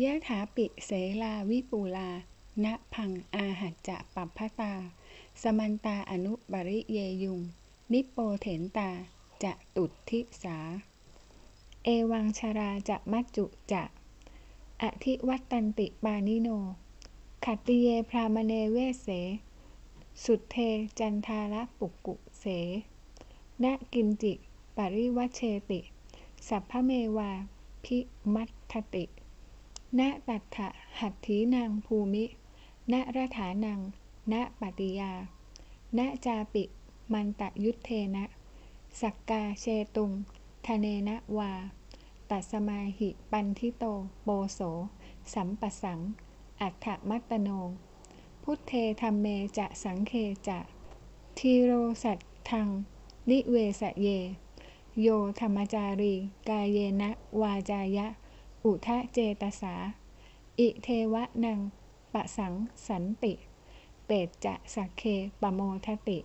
ยะถาปิเสลาวิปูลา ณ พังอาหัจจะปัปพตา สมันตาอนุบริเยยุง นิปโปเถนตา จะตุทิสา เอวังชาราจะมัจจุจะ อธิวัตตันติปานิโน ขัตติเยพรามเนเวเส สุดเทจันทาระปุกกุเสนกินจิ ปริวัชเชติ สัพพเมวา พิมัตติ ณตัตถะหัตถีนางภูมิ ณรัฐานัง ณปฏิยา ณจาปิ มันตะยุทเทนะ สักกาเชตุงทะเนนะวา ตัสมาหิปันทิโต โปโส สัมปสัง อัฏฐมัตตโน พุทเทธรรมเมจะสังเคจะ ทีโรสัตทัง นิเวสเย โยธรรมจารี กายเยนะ วาจายะ อุทะเจตสา อิเทวะนังปะสังสันติเปตจะสักเคปโมทติ